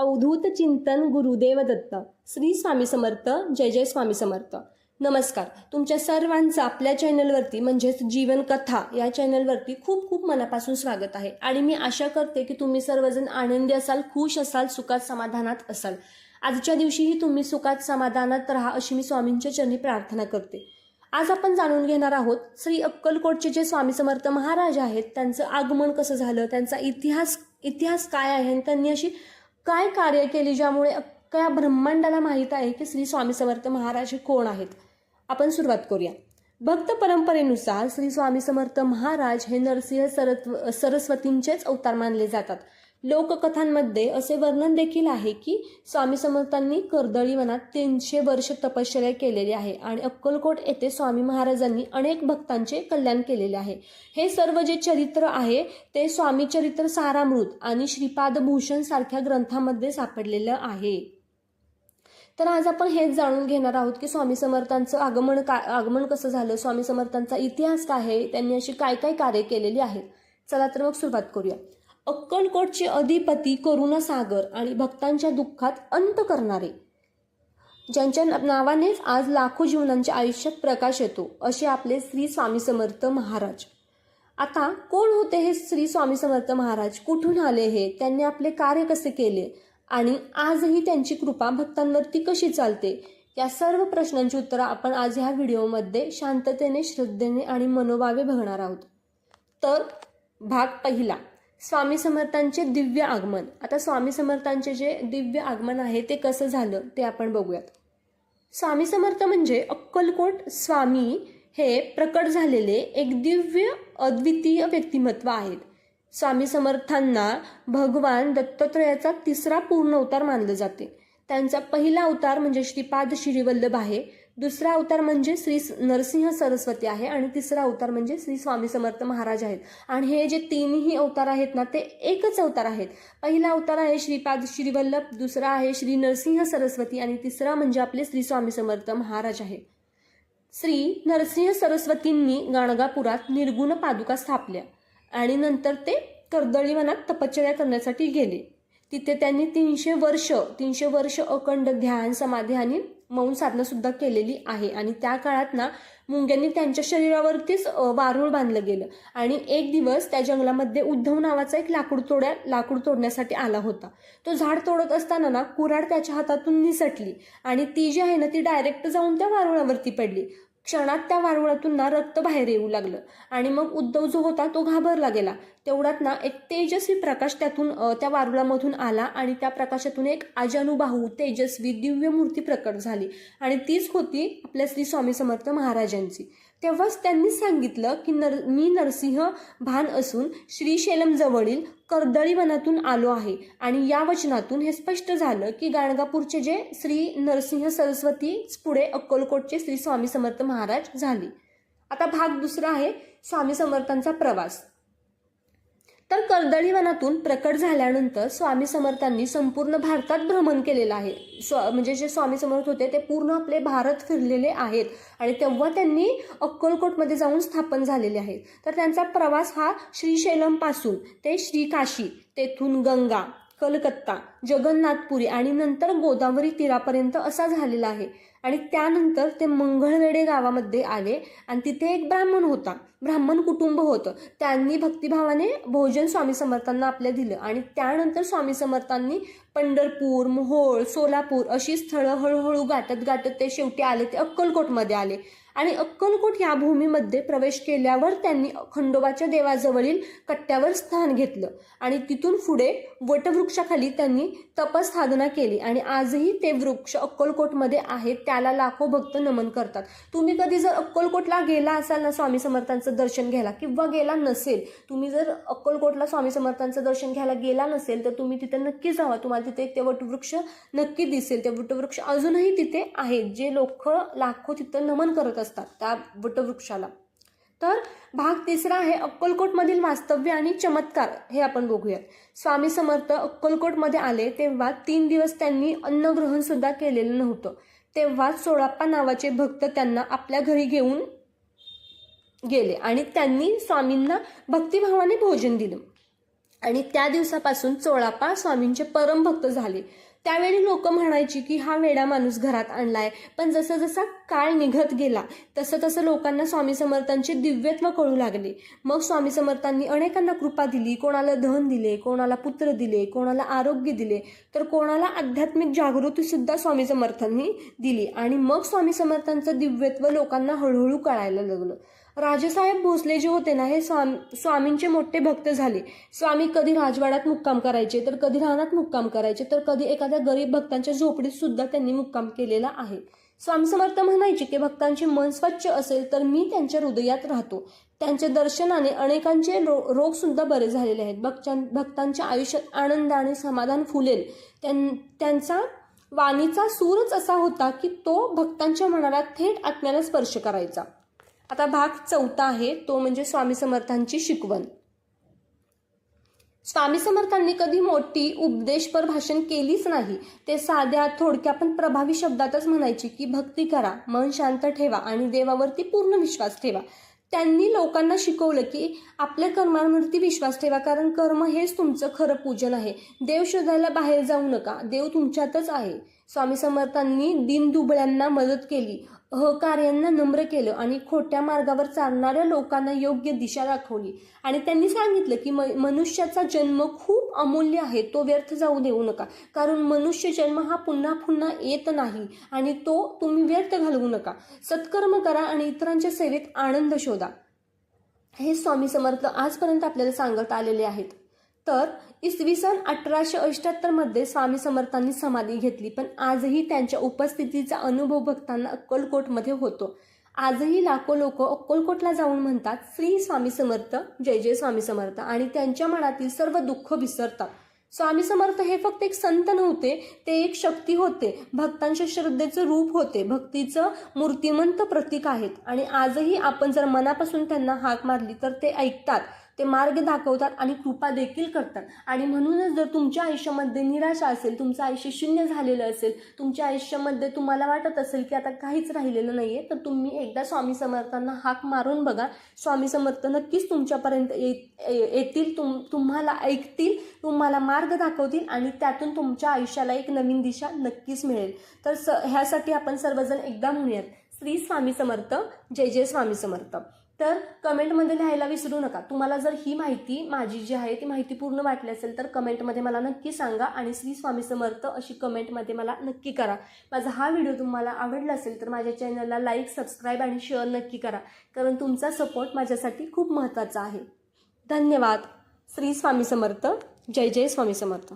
अवधूत चिंतन गुरुदेव दत्त. श्री स्वामी समर्थ जय जय स्वामी समर्थ. नमस्कार. तुमच्या सर्वांचं आपल्या चॅनलवरती म्हणजेच जीवनकथा या चॅनलवरती खूप खूप मनापासून स्वागत आहे. आणि मी आशा करते की तुम्ही सर्वजण आनंदी असाल खुश असाल सुखात समाधानात असाल. आजच्या दिवशीही तुम्ही सुखात समाधानात राहा अशी मी स्वामींच्या चरणी प्रार्थना करते. आज आपण जाणून घेणार आहोत श्री अक्कलकोटचे जे स्वामी समर्थ महाराज आहेत त्यांचं आगमन कसं झालं त्यांचा इतिहास इतिहास काय आहे आणि त्यांनी अशी काय कार्य केली ज्यामुळे अख्ख्या ब्रह्मांडाला माहीत आहे की श्री स्वामी समर्थ महाराज हे कोण आहेत? आपण सुरुवात करूया. भक्त परंपरेनुसार श्री स्वामी समर्थ महाराज हे नरसिंह सरत्व सरस्वतींचेच अवतार मानले जातात. लोककथांमध्ये असे वर्णन देखील आहे की स्वामी समर्थांनी कर्दळी वनात तीनशे वर्ष तपश्चर्या केलेली आहे आणि अक्कलकोट येथे स्वामी महाराजांनी अनेक भक्तांचे कल्याण केलेले आहे. हे सर्व जे चरित्र आहे ते स्वामी चरित्र सारामृत आणि श्रीपाद भूषण सारख्या ग्रंथामध्ये सापडलेलं आहे. तर आज आपण हेच जाणून घेणार आहोत की स्वामी समर्थांचं आगमन का आगमन कसं झालं स्वामी समर्थांचा इतिहास काय आहे त्यांनी अशी काय काय कार्य केलेली आहेत. चला तर मग सुरुवात करूया. अक्कलकोटचे अधिपती करुणासागर आणि भक्तांच्या दुःखात अंत करणारे. ज्यांच्या नावानेच आज लाखो जीवनांच्या आयुष्यात प्रकाश येतो असे आपले श्री स्वामी समर्थ महाराज. आता कोण होते हे श्री स्वामी समर्थ महाराज? कुठून आले हे? त्यांनी आपले कार्य कसे केले? आणि आजही त्यांची कृपा भक्तांवरती कशी चालते? या सर्व प्रश्नांची उत्तरं आपण आज ह्या व्हिडिओमध्ये शांततेने श्रद्धेने आणि मनोभावे बघणार आहोत. तर भाग पहिला. स्वामी समर्थांचे दिव्य आगमन. आता स्वामी समर्थांचे जे दिव्य आगमन आहे ते कसं झालं ते आपण बघूयात. स्वामी समर्थ म्हणजे अक्कलकोट स्वामी हे प्रकट झालेले एक दिव्य अद्वितीय व्यक्तिमत्व आहेत. स्वामी समर्थांना भगवान दत्तात्रयाचा तिसरा पूर्ण अवतार मानलं जाते. त्यांचा पहिला अवतार म्हणजे श्रीपाद श्रीवल्लभ आहे. दुसरा अवतार म्हणजे श्री नरसिंह सरस्वती आहे आणि तिसरा अवतार म्हणजे श्री स्वामी समर्थ महाराज आहेत. आणि हे जे तीनही अवतार आहेत ना ते एकच अवतार आहेत. पहिला अवतार आहे श्रीपाद श्रीवल्लभ दुसरा आहे श्री नरसिंह सरस्वती आणि तिसरा म्हणजे आपले श्री स्वामी समर्थ महाराज आहे. श्री नरसिंह सरस्वतींनी गाणगापुरात निर्गुण पादुका स्थापल्या आणि नंतर ते कर्दळीवनात तपश्चर्या करण्यासाठी गेले. तिथे त्यांनी तीनशे वर्ष तीनशे वर्ष अखंड ध्यान समाधी आणि मौन साधना सुद्धा केलेली आहे. आणि त्या काळात ना मुंग्यांनी त्यांच्या शरीरावरतीच वारूळ बांधलं गेलं. आणि एक दिवस त्या जंगलामध्ये उद्धव नावाचा एक लाकूड तोड्या लाकूड तोडण्यासाठी आला होता. तो झाड तोडत असताना ना कुऱ्हाड त्याच्या हातातून निसटली. आणि ती जी आहे ना ती डायरेक्ट जाऊन त्या वारुळावरती पडली. क्षणात त्या वारुळातून ना रक्त बाहेर येऊ लागलं. आणि मग उद्धव जो होता तो घाबरला गेला. तेवढ्यात ना एक तेजस्वी प्रकाश त्यातून त्या वारुळामधून आला आणि त्या प्रकाशातून एक अजानुबाहू तेजस्वी दिव्य मूर्ती प्रकट झाली. आणि तीच होती आपल्या श्री स्वामी समर्थ महाराजांची. तेव्हाच त्यांनी सांगितलं की नर मी नरसिंह भान असून श्रीशैलमजवळील कर्दळी वनातून आलो आहे. आणि या वचनातून हे स्पष्ट झालं की गाणगापूरचे जे श्री नरसिंह सरस्वती पुढे अक्कलकोटचे श्री स्वामी समर्थ महाराज झाले. आता भाग दुसरा आहे स्वामी समर्थांचा प्रवास. तर कर्दळी वनातून प्रकट झाल्यानंतर स्वामी समर्थांनी संपूर्ण भारतात भ्रमण केलेलं आहे. स्व म्हणजे जे स्वामी समर्थ होते ते पूर्ण आपले भारत फिरलेले आहेत. आणि तेव्हा त्यांनी अक्कलकोटमध्ये जाऊन स्थापन झालेले आहेत. तर त्यांचा प्रवास हा श्रीशैलमपासून ते श्रीकाशी तेथून गंगा कलकत्ता जगन्नाथपुरी आणि नंतर गोदावरी तीरापर्यंत असा झालेला आहे. आणि त्यानंतर ते मंगळवेडे गावामध्ये आले आणि तिथे एक ब्राह्मण होता. ब्राह्मण कुटुंब होतं. त्यांनी भक्तिभावाने भोजन स्वामी समर्थांना आपल्या दिलं आणि त्यानंतर स्वामी समर्थांनी पंढरपूर मोहोळ सोलापूर अशी स्थळं हळूहळू गाठत गाठत ते शेवटी आले. ते अक्कलकोटमध्ये आले. आणि अक्कलकोट या भूमीमध्ये प्रवेश केल्यावर त्यांनी खंडोबाच्या देवाजवळील कट्ट्यावर स्थान घेतलं. आणि तिथून पुढे वटवृक्षाखाली त्यांनी तपसाधना केली. आणि आजही ते वृक्ष अक्कलकोटमध्ये आहेत त्याला लाखो भक्त नमन करतात. तुम्ही कधी जर अक्कलकोटला गेला असाल ना स्वामी समर्थांचं दर्शन घ्यायला किंवा गेला नसेल तुम्ही जर अक्कलकोटला स्वामी समर्थांचं दर्शन घ्यायला गेला नसेल तर तुम्ही तिथे नक्की जावा. तुम्हाला तिथे ते वटवृक्ष नक्की दिसेल. ते वटवृक्ष अजूनही तिथे आहेत. जे लोक लाखो तिथं नमन करत असतात. त्या वटवृक्षाला. तर भाग तिसरा आहे अक्कलकोटमधील वास्तव्य आणि चमत्कार. हे आपण बघूयात. स्वामी समर्थ अक्कलकोटमध्ये आले तेव्हा तीन दिवस त्यांनी अन्नग्रहण सुद्धा केलेलं नव्हतं. तेव्हा सोळाप्पा नावाचे भक्त त्यांना आपल्या घरी घेऊन गेले आणि त्यांनी स्वामींना भक्तिभावाने भोजन दिलं. आणि त्या दिवसापासून चोळापा स्वामींचे परमभक्त झाले. त्यावेळी लोक म्हणायची की हा वेडा माणूस घरात आणलाय. पण जसं जसा काळ निघत गेला तसं तसं लोकांना स्वामी समर्थांचे दिव्यत्व कळू लागले. मग स्वामी समर्थांनी अनेकांना कृपा दिली कोणाला धन दिले कोणाला पुत्र दिले कोणाला आरोग्य दिले तर कोणाला आध्यात्मिक जागृती सुद्धा स्वामी समर्थांनी दिली. आणि मग स्वामी समर्थांचं दिव्यत्व लोकांना हळूहळू कळायला लागलं. राजेसाहेब भोसले जे होते ना हे स्वामी स्वामींचे मोठे भक्त झाले. स्वामी कधी राजवाड्यात मुक्काम करायचे तर कधी रानात मुक्काम करायचे तर कधी एखाद्या गरीब भक्तांच्या झोपडीत सुद्धा त्यांनी मुक्काम केलेला आहे. स्वामी समर्थ म्हणायचे की भक्तांचे मन स्वच्छ असेल तर मी त्यांच्या हृदयात राहतो. त्यांच्या दर्शनाने अनेकांचे रो रोग सुद्धा बरे झालेले आहेत. भक्तां भक्तांच्या आयुष्यात आनंद आणि समाधान फुलेल. त्यां त्यांचा वाणीचा सूरच असा होता की तो भक्तांच्या मनाला थेट आत्म्याला स्पर्श करायचा. आता भाग चौथा आहे तो म्हणजे स्वामी समर्थांची शिकवण. स्वामी समर्थांनी कधी मोठी उपदेशपर भाषण केलीच नाही ते साध्या थोडक्या पण प्रभावी शब्दातच म्हणायचे की भक्ती करा मन शांत ठेवा आणि देवावरती पूर्ण विश्वास ठेवा. त्यांनी लोकांना शिकवलं की आपल्या कर्मांवरती विश्वास ठेवा कारण कर्म हेच तुमचं खरं पूजन आहे. देव शोधायला बाहेर जाऊ नका देव तुमच्यातच आहे. स्वामी समर्थांनी दिनदुबळ्यांना मदत केली. अहकार्यांना नम्र केलं आणि खोट्या मार्गावर चालणाऱ्या लोकांना योग्य दिशा दाखवली. आणि त्यांनी सांगितलं की म मनुष्याचा जन्म खूप अमूल्य आहे तो व्यर्थ जाऊ देऊ नका. कारण मनुष्य जन्म हा पुन्हा पुन्हा येत नाही आणि तो तुम्ही व्यर्थ घालवू नका. सत्कर्म करा आणि इतरांच्या सेवेत आनंद शोधा. हे स्वामी समर्थ आजपर्यंत आपल्याला सांगत आलेले आहेत. तर इसवी सन अठराशे अठ्याहत्तरमध्ये स्वामी समर्थांनी समाधी घेतली. पण आजही त्यांच्या उपस्थितीचा अनुभव भक्तांना अक्कलकोटमध्ये होतो. आजही लाखो लोक अक्कलकोटला जाऊन म्हणतात श्री स्वामी समर्थ जय जय स्वामी समर्थ. आणि त्यांच्या मनातील सर्व दुःख विसरतात. स्वामी समर्थ हे फक्त एक संत नव्हते ते एक शक्ती होते. भक्तांच्या श्रद्धेचं रूप होते. भक्तीचं मूर्तिमंत प्रतीक आहेत. आणि आजही आपण जर मनापासून त्यांना हाक मारली तर ते ऐकतात. ते मार्ग दाखवतात आणि कृपा देखील करतात. आणि म्हणूनच जर तुमच्या आयुष्यामध्ये निराशा असेल तुमचं आयुष्य शून्य झालेलं असेल तुमच्या आयुष्यामध्ये तुम्हाला वाटत असेल की आता काहीच राहिलेलं नाही आहे तर तुम्ही एकदा स्वामी समर्थांना हाक मारून बघा. स्वामी समर्थ नक्कीच तुमच्यापर्यंत येतील तुम तुम्हाला ऐकतील तुम्हाला मार्ग दाखवतील आणि त्यातून तुमच्या आयुष्याला एक नवीन दिशा नक्कीच मिळेल. तर स ह्यासाठी आपण सर्वजण एकदा म्हणूयात. श्री स्वामी समर्थ जय जय स्वामी समर्थ. तर कमेंटमध्ये लिहायला विसरू नका. तुम्हाला जर ही माहिती माझी जी आहे ती माहिती पूर्ण वाटली असेल तर कमेंटमध्ये मला नक्की सांगा आणि श्री स्वामी समर्थ अशी कमेंटमध्ये मला नक्की करा. माझा हा व्हिडिओ तुम्हाला आवडला असेल तर माझ्या चॅनलला लाईक सबस्क्राईब आणि शेअर नक्की करा कारण तुमचा सपोर्ट माझ्यासाठी खूप महत्त्वाचा आहे. धन्यवाद. श्री स्वामी समर्थ. जय जय स्वामी समर्थ.